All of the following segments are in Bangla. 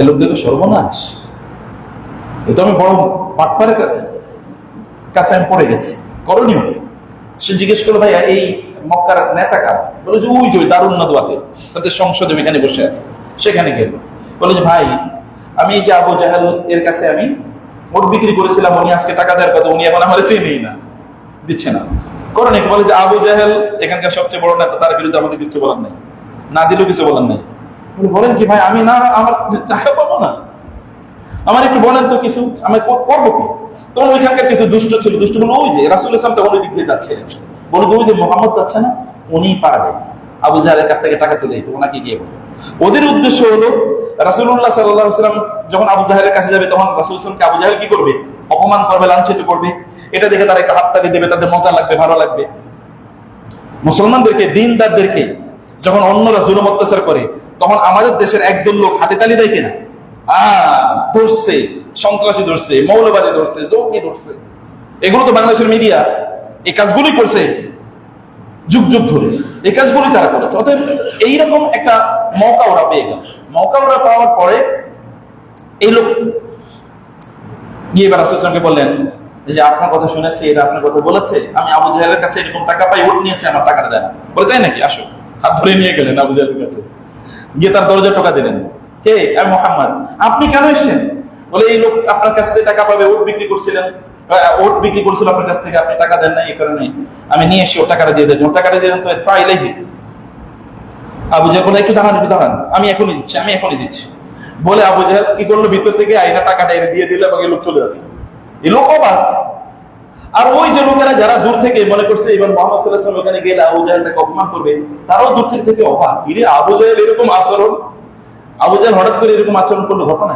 এ লোকদের সর্বনাশ। এ তো আমি বড় পাটপারের কাছে আমি পড়ে গেছি। করণীয় কি? সে জিজ্ঞেস করল, ভাইয়া, এই মক্কার নেতা কারা? বলে যে, ওই যে ওই দারুণ নদওয়াতে, তাদের সংসদে এখানে বসে আছে। সেখানে গেল। বলে যে, ভাই, আমি এই যে আবু জাহেল এর কাছে আমি মোট বিক্রি করেছিলাম, উনি আজকে টাকা দেওয়ার কথা, উনি এখন আমার চেনেই না, দিচ্ছে না। করণে বলে যে, আবু জাহেল এখানকার সবচেয়ে বড় নেতা, তার বিরুদ্ধে আমাদের কিছু বলার নেই। না দিলেও কিছু বলার নেই। বলে, বলেন কি ভাই আমি না আমার টাকা পাবো না। আমার একটু বলেন তো কিছু আমি করব কি? তখন ওইখানকার কিছু দুষ্ট ছিল দুষ্ট বলে ওই যে রাসুল ইসলাম তখন ওই দিক দিয়ে যাচ্ছে। বলে যে ওই যে মোহাম্মদ যাচ্ছে না উনি পারবে। আবু জাহেলের কাছ থেকে টাকা তুলে ওনাকে গিয়ে বলে ওদের উদ্দেশ্য হলো রাসুল্লাহ সাল্লাম যখন আবু জাহেলের কাছে যাবে তখন রাসুল ইসলামকে আবু জাহেল কি করবে? অপমান করবে লাঞ্ছিত করবে। এটা দেখে তারা একটা হাততালি দেবে তাদের মজা লাগবে ভালো লাগবে। মুসলমানদেরকে দিনদারদেরকে যখন অন্যরা জুলুম অত্যাচার করে, তখন আমাদের দেশের একদল লোক হাতে তালি দেয় কিনা? ধরছে, সন্ত্রাসী ধরছে, মৌলবাদী ধরছে, জঙ্গি ধরছে। এগুলো তো বাংলাদেশের মিডিয়া এই কাজগুলোই করছে যুগ যুগ ধরে। এই কাজগুলোই তারা করেছে। অতএব এইরকম একটা মৌকা ওরা পেয়ে গেল। মৌকা ওরা পাওয়ার পরে এই লোক গিয়ে এবার রাসুলকে বললেন যে আপনার কথা শুনেছি এরা আপনার কথা বলেছে, আমি আবু জাহেলের কাছে এরকম টাকা পাই ওট নিয়েছে, আমার টাকাটা দেয় না বলে, তাই নাকি? আসো। হাত ধরে নিয়ে গেলেন আবু জাহেলের কাছে। গিয়ে তার দরজা টোকা দিলেন। আমি মোহাম্মদ, আপনি কেন এসেছেন? বলে, এই লোক আপনার কাছ থেকে টাকা পাবে, ওট বিক্রি করছিলেন। ওট বিক্রি করছিল আপনার কাছ থেকে, আপনি টাকা দেন না, এই কারণে আমি নিয়ে এসে ওর টাকাটা দিয়ে ওর টাকাটা দিয়ে দেন তো ফাইলাই আবু জাহেল বলে, একটু দাঁড়ান একটু দাঁড়ান, আমি এখনই দিচ্ছি, আমি এখনই দিচ্ছি। বলে আবু জাহেল কি করল? ভিতর থেকে আইনা টাকাটা এনে দিয়ে দিল এবং এই লোক চলে যাচ্ছে। এই লোক অবাক। আর ওই যে লোকেরা যারা দূর থেকে মনে করছে এবার মোহাম্মদ সাল্লাহ ওখানে গেলে আবু জাহেল তাকে অপমান করবে, তারাও দূর থেকে থেকে অবাক। কিরে, আবু জাহেল এরকম আচরণ? আবু জাহেল হঠাৎ করে এরকম আচরণ করল ঘটনা?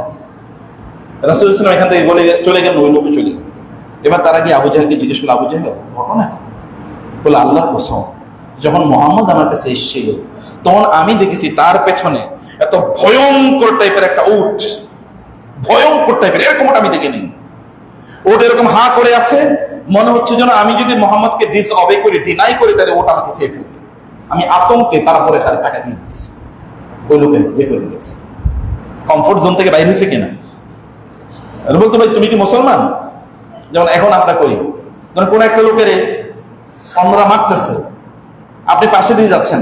রাসুল ইসলাম এখান থেকে বলে চলে গেল ওই লোকে চলে গেল। এবার তারা গিয়ে আবু জাহেলকে জিজ্ঞেস করল, আবু জাহেল, ঘটনা কি? বলে, আল্লাহর কসম, যখন মোহাম্মদ আমার কাছে এসেছিল, তখন আমি দেখেছি তার পেছনে এত ভয়ঙ্কর টাইপের একটা উঠ ভয়ঙ্কর টাইপের, এরকম আমি দেখিনি। ওট এরকম হা করে আছে মনে হচ্ছে যেন আমি যদি মোহাম্মদকে ডিস অবে করি ডিনাই করি, তাহলে ওটা আমাকে খেয়ে ফেলবে। আমি আতঙ্কে তারপরে তার টাকা দিয়ে দিচ্ছি ওই লোকের ইয়ে করে দিয়েছে। কমফোর্ট জোন থেকে বাইরে হয়েছে কিনা? বলতো, ভাই, তুমি কি মুসলমান? যেমন এখন আমরা করি। ধরুন, কোন একটা লোকের অন্যরা মারতেছে। আপনি পাশে দিয়ে যাচ্ছেন।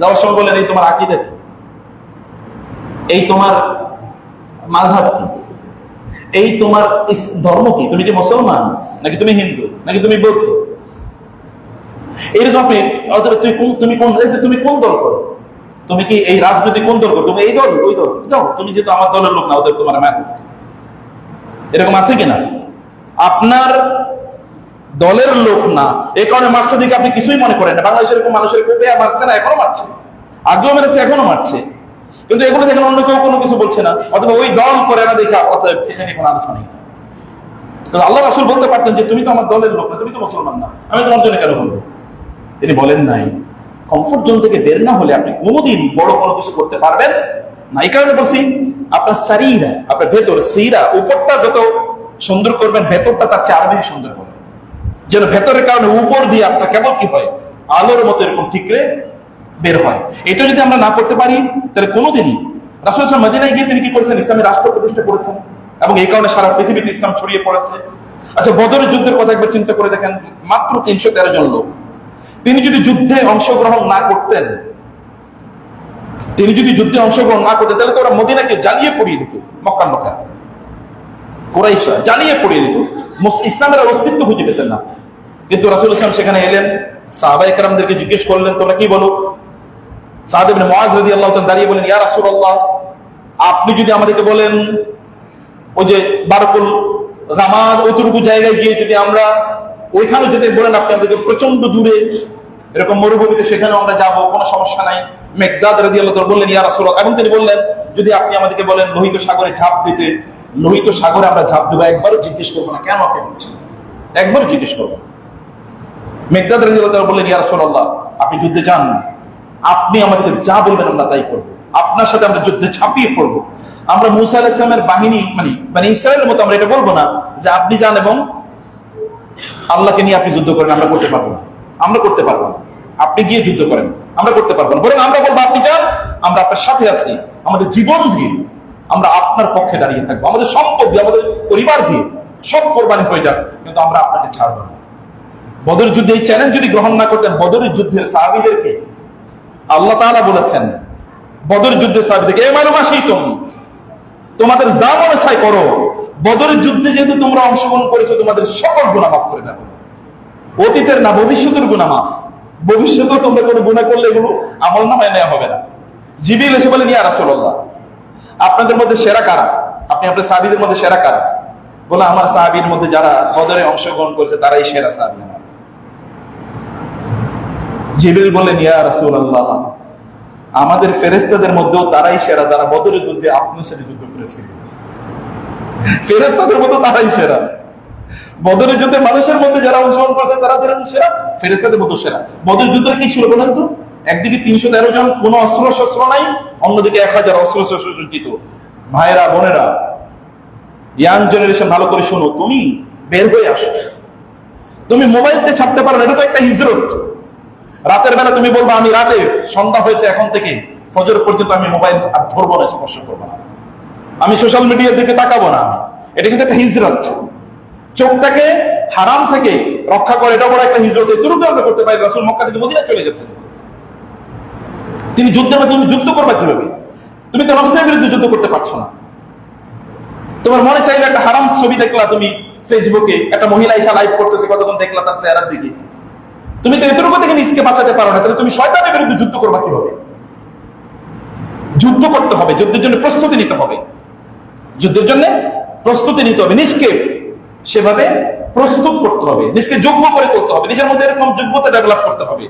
যাওয়ার সময় বলেন এই তোমার আকিদা কি? এই তোমার মাঝহাব কি? এই তোমার ধর্ম কি? তুমি কি মুসলমান? নাকি তুমি হিন্দু? নাকি তুমি বৌদ্ধ? এইরকম আপনি তুই কোন তুমি কোন তুমি কোন দল করো? তুমি কি এই রাজনীতি কোন দল করো? তুমি এই দল, ওই দল? যাও, তুমি যেহেতু আমার দলের লোক না, ওদের তোমার ম্যান। এরকম আছে কিনা? আপনার দলের লোক না। এই কারণে মারছে দিকে আপনি কিছুই মনে করেন না। বাংলাদেশের এরকম মানুষের কোপে মারছে না, এখনও মারছে। আগেও মেরেছে, এখনও মারছে। কিন্তু এগুলো দেখেন অন্য কেউ কোনো কিছু বলছে না। অথবা ওই দল করে না দেখে, অতএব এখানে কোনো আলোচনা নেই। আল্লাহ রাসুল বলতে পারতেন যে, তুমি তো আমার দলের লোক না, তুমি তো মুসলমান না। আমি তোমার জন্য কেন বলব? তিনি বলেন নাই। কমফোর্ট জোন থেকে বের না হলে আপনি কোনোদিন বড় কোনো কিছু করতে পারবেন না। এই কারণে বলছি, আপনার সারিরা, আপনার ভেতর সিরা, উপরটা যত সুন্দর করবেন, ভেতরটা তার চেয়ে আরও বেশি সুন্দর করবেন। যেন ভেতরের কারণে উপর দিয়ে আপনার কেবল কি হয়? আলোর মতো এরকম ঠিকরে বের হয়। এটা যদি আমরা না করতে পারি, তাহলে কোনোদিনই রাসুল ইসলাম মদিনায় গিয়ে তিনি কি করেছেন? ইসলামী রাষ্ট্র প্রতিষ্ঠা করেছেন। এবং এই কারণে সারা পৃথিবীতে ইসলাম ছড়িয়ে পড়েছে। আচ্ছা বদরের যুদ্ধের কথা একবার চিন্তা করে দেখেন, মাত্র তিনশো তেরো জন লোক। তিনি যদি যুদ্ধে অংশগ্রহণ না করতেন, তিনি যদি যুদ্ধে অংশগ্রহণ না করতেন, তাহলে তো ওরা মদিনাকে জ্বালিয়ে পড়িয়ে দিত মক্কান মক্কা। কোরাইশা জ্বালিয়ে পড়িয়ে দিত। ইসলামের অস্তিত্ব খুঁজে পেতেন না। কিন্তু রাসুল ইসলাম সেখানে এলেন সাহাবাই কালামদেরকে জিজ্ঞেস করলেন, তোমরা কি বলো? রাদিয়াল্লাহু তাআলা দাঁড়িয়ে বলেন, ইয়া রাসূলুল্লাহ, আপনি যদি আমাদেরকে বলেন, ওই যে বারকুল রামাদ ওইটুকু জায়গায় গিয়ে যদি আমরা ওইখানে যেতে বলেন, আপনি আমাদেরকে প্রচণ্ড দূরে, এরকম মরুভূমিতে সেখানে আমরা যাব, কোনো সমস্যা নাই মেঘদাদ রাদিয়াল্লাহু তাআলা বললেন, ইয়া রাসূলুল্লাহ, এবং তিনি বললেন, যদি আপনি আমাদেরকে বলেন, লোহিত সাগরে ঝাঁপ দিতে, লোহিত সাগরে আমরা ঝাঁপ দেবো, একবারও জিজ্ঞেস করব না, কেন আপনি বলছেন একবারও জিজ্ঞেস করব। মেঘদাদ রাদিয়াল্লাহু তাআলা বললেন, ইয়া রাসূলুল্লাহ, আপনি যুদ্ধে যান আপনি আমাদের যা বলবেন আমরা তাই করব। আপনার সাথে আমরা যুদ্ধে ছাপিয়ে পড়ব। আমরা মুসা আলাইহিস সালামের বাহিনী মানে মানে ইসরায়েলের মতো আমরা এটা বলব না যে আপনি যান এবং আল্লাহকে নিয়ে আপনি যুদ্ধ করেন, আমরা করতে পারব না। আমরা করতে পারব না। আপনি গিয়ে যুদ্ধ করেন, আমরা করতে পারব না। বরং আমরা বলব, আপনি যান, আমরা আপনার সাথে আছি, আমাদের জীবন দিয়ে আমরা আপনার পক্ষে দাঁড়িয়ে থাকব। আমাদের সম্পদ দিয়ে, আমাদের পরিবার দিয়ে সব কোরবানি হয়ে যাক, কিন্তু আমরা আপনাকে ছাড়বো না। বদর যুদ্ধে এই চ্যালেঞ্জ যদি গ্রহণ না করতেন, বদরের যুদ্ধের সাহাবিদেরকে আল্লাহ তাআলা বলেছেন বদর যুদ্ধের সাহাবিদেরকে এ মালুমাসি তুমি তোমাদের যা মনে চাই করো। বদরের যুদ্ধে যেহেতু তোমরা অংশগ্রহণ করেছ, তোমাদের সকল গুণা মাফ করে দেবো অতীতের না, ভবিষ্যতের গুণা মাফ। ভবিষ্যতেও তোমরা কোনো গুণা করলে এগুলো আমল নামায় নেওয়া হবে না। জিবিল এসে বলেন ইয়া রাসূলুল্লাহ, আপনাদের মধ্যে সেরা কারা? আপনি আপনার সাহাবীদের মধ্যে সেরা কারা? বলে, আমার সাহাবীর মধ্যে যারা বদরে অংশগ্রহণ করেছে, তারাই সেরা সাহাবী আমার। জিবিল বলেন, ইয়া রাসূলুল্লাহ, আমাদের ফেরেশতাদের মধ্যেও তারাই সেরা, যারা বদরের যুদ্ধে আপনার সাথে যুদ্ধ করেছিল। ফেরেশতাদের মধ্যে তারাই সেরা। বদরের যুদ্ধে মানুষের মধ্যে যারা অংশগ্রহণ করেছে, তারা যেরকম সেরা ফেরেস্তাদের মতো সেরা। বদরের যুদ্ধে কি ছিল বলেন তো? একদিকে তিনশো তেরো জন, কোন অস্ত্র শস্ত্র নাই, অন্যদিকে এক হাজার অস্ত্র শস্ত্র সজ্জিত। ভাইয়েরা, বোনেরা, ইয়াং জেনারেশন, ভালো করে শোনো, তুমি বের হয়ে আসো। তুমি মোবাইলটা ছাড়তে পারো এটা তো একটা হিজরত। রাতের বেলা তুমি বলব, আমি রাতে সন্ধ্যা হয়েছে, এখন থেকে ফজর পর্যন্ত আমি মোবাইল আর ধরবো না, স্পর্শ করব না। আমি সোশ্যাল মিডিয়ার দিকে তাকাবো না এটা কিন্তু একটা হিজরত। চোখটাকে হারাম থেকে রক্ষা করে, এটা বড় একটা হিজরত। এতটুকু আমরা করতে পারি, রাসুল মক্কা থেকে মদিনা চলে গেছেন। তিনি মধ্যে তুমি যুদ্ধ করবা কীভাবে? তুমি তো নফসের বিরুদ্ধে যুদ্ধ করতে পারছ না। তোমার মনে চাইলে একটা হারাম ছবি দেখলা তুমি ফেসবুকে একটা মহিলা এসে লাইভ করতেছে, কতক্ষণ দেখলা তার চেহারার দিকে? তুমি তো এতটুকু থেকে নিজকে বাঁচাতে পারো না, তাহলে তুমি শয়তানের বিরুদ্ধে যুদ্ধ করবা কীভাবে? যুদ্ধ করতে হবে, যুদ্ধের জন্য প্রস্তুতি নিতে হবে। যুদ্ধের জন্য প্রস্তুতি নিতে হবে, নিজকে সেভাবে প্রস্তুত করতে হবে, নিজকে যোগ্য করে তুলতে হবে, নিজের মধ্যে এরকম যোগ্যতা ডেভেলপ করতে হবে,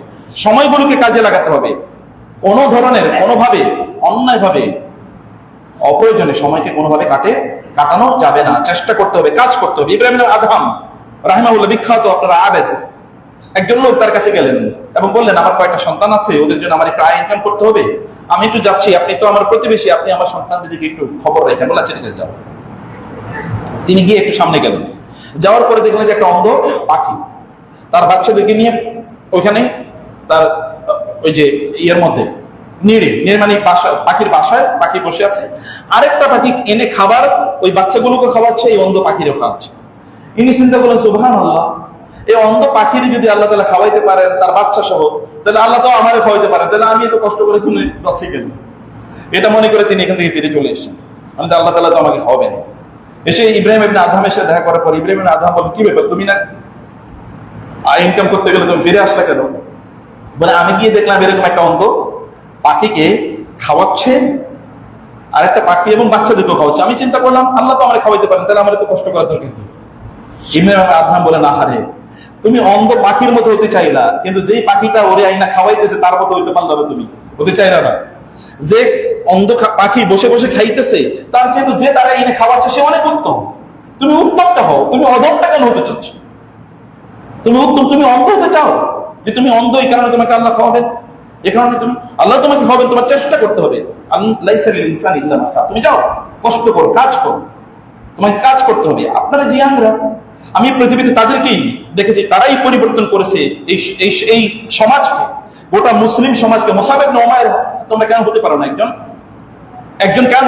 সময়গুলোকে কাজে লাগাতে হবে। কোনো ধরনের, কোনোভাবে, অন্যায়ভাবে, অপ্রয়োজনে সময়কে কোনোভাবে কাটে, কাটানো যাবে না। চেষ্টা করতে হবে, কাজ করতে হবে। ইব্রাহিম আদহাম রাহিমাউল্লাহ বিখ্যাত আপনারা আবেদ একজন লোক তার কাছে গেলেন এবং বললেন, আমার কয়েকটা সন্তান আছে, ওদের জন্য আমার একটু আয় ইনকাম করতে হবে। আমি একটু যাচ্ছি, আপনি তো আমার প্রতিবেশী, আপনি আমার সন্তানদের দিকে একটু খবর রাখেন। বলে আচ্ছা ঠিক আছে, যাও। তিনি গিয়ে একটু সামনে গেলেন। যাওয়ার পরে দেখলেন যে একটা অন্ধ পাখি, তার বাচ্চাদেরকে নিয়ে ওইখানে, তার ওই যে ইয়ের মধ্যে, নিড়ে নিড়ে মানে বাসা, পাখির বাসায় পাখি বসে আছে। আরেকটা পাখি এনে খাবার, ওই বাচ্চাগুলোকে খাওয়াচ্ছে, এই অন্ধ পাখিরও খাওয়াচ্ছে। ইনি চিন্তা করলেন সুবহান আল্লাহ এই অন্ধ পাখির যদি আল্লাহ তালা খাওয়াইতে পারেন, তার বাচ্চা সহ, তাহলে আল্লাহ তো আমারে খাওয়াইতে পারেন তাহলে আমি এত কষ্ট করে শুনে যাচ্ছি কেন? এটা মনে করে তিনি এখান থেকে ফিরে চলে এসেছেন। আমি আল্লাহ তালা তো আমাকে খাওয়াবেন এসে ইব্রাহিম ইবনে আদহামের সাথে দেখা করার পর ইব্রাহিম ইবনে আদহাম কি ব্যাপার, তুমি না ইনকাম করতে গেলে তুমি ফিরে আসলে কেন? বলে, আমি গিয়ে দেখলাম এরকম একটা অন্ধ পাখিকে খাওয়াচ্ছে আর একটা পাখি এবং বাচ্চা দুটো খাওয়াচ্ছে। আমি চিন্তা করলাম, আল্লাহ তো আমার খাওয়াইতে পারেন, তাহলে আমার তো কষ্ট করার দরকার আদহাম বলে না হারে তুমি অন্ধ পাখির মতো হতে চাইলা, কিন্তু যেই পাখিটা ওরে আইনা খাওয়াইতেছে, তার মতো হইতে পারল তুমি। হতে চাইলা না। যে অন্ধ পাখি বসে বসে খাইতেছে, তার যেহেতু যে তারা এনে খাওয়াচ্ছে, সে অনেক উত্তম। তুমি উত্তমটা হও, তুমি অধমটা কেন হতে চাচ্ছ? তুমি উত্তম, তুমি অন্ধ হতে চাও? যে তুমি অন্ধ, এই কারণে তোমাকে আল্লাহ খাওয়াবেন। এ কারণে তুমি আল্লাহ তোমাকে খাওয়াবেন, তোমার চেষ্টা করতে হবে। তুমি যাও, কষ্ট করো, কাজ করো। তোমাকে কাজ করতে হবে। আপনারা জিয়াংরা আমি পৃথিবীতে তাদেরকেই দেখেছি তারাই পরিবর্তন করেছে এই এই সমাজকে। গোটা মুসলিম সমাজকে। মোসাবেব নমায়ের তোমরা কেন হতে পারো না একজন? একজন কেন?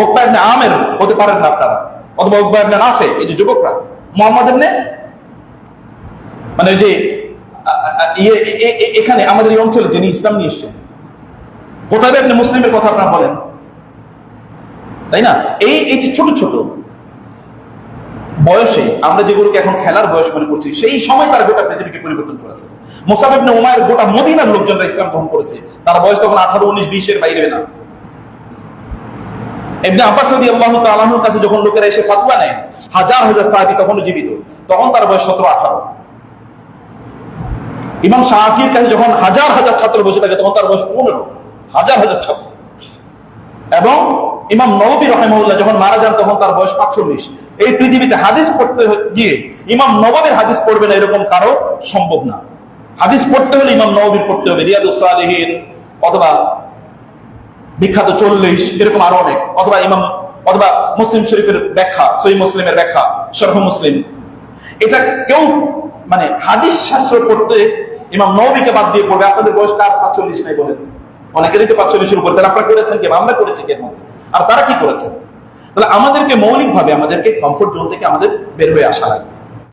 ওকবা ইবনে আমের হতে পারেন না আপনারা। অথবা ওকবা ইবনে নাফে, এই যে যুবকরা। মোহাম্মদ ইবনে? মানে যে ইয়ে এখানে আমাদের এই অঞ্চলে যিনি ইসলাম নিয়ে এসছেন। কোথায় আপনি মুসলিমের কথা আপনারা বলেন। তাই না? এই এই যে ছোট ছোট বয়সে আমরা যেগুলোকে এখন খেলার বয়স মনে করছি, সেই সময় তারা গোটা পৃথিবীকে পরিবর্তন করেছে। মোসাফিব উমায়ের গোটা মদিনার লোকজনরা ইসলাম গ্রহণ করেছে। তার বয়স তখন আঠারো, উনিশ বিশের বাইরে না। এমনি আব্বাস রদি আল্লাহ কাছে যখন লোকেরা এসে ফাতুয়া নেয়, হাজার হাজার সাহাবি তখন জীবিত। তখন তার বয়স সতেরো, আঠারো। ইমাম শাহির কাছে যখন হাজার হাজার ছাত্র বসে থাকে, তখন তার বয়স পনেরো। হাজার হাজার ছাত্র। এবং ইমাম নবী রহমউল্লাহ যখন মারা যান, তখন তার বয়স পাঁচচল্লিশ। এই পৃথিবীতে হাদিস পড়তে গিয়ে ইমাম নববীর হাদিস পড়বে না এরকম কারও সম্ভব না। হাদিস পড়তে হলে ইমাম নববীর পড়তে হবে রিয়াদুসালেহীন অথবা বিখ্যাত চল্লিশ, এরকম আরও অনেক। অথবা ইমাম, অথবা মুসলিম শরীফের ব্যাখ্যা সই মুসলিমের ব্যাখ্যা, শরহ মুসলিম। এটা কেউ মানে হাদিস শাস্ত্র পড়তে ইমাম নবীকে বাদ দিয়ে পড়বে। আপনাদের বয়স কার? পাঁচচল্লিশ নাই বলেন। অনেকেরই তো পাঁচচল্লিশের উপর। তাহলে আপনারা করেছেন কি? আমরা করেছি কে? আর তারা কি করেছে? তাহলে আমাদেরকে মৌলিকভাবে, আমাদেরকে কমফোর্ট জোন থেকে আমাদের বের হয়ে আসা লাগবে।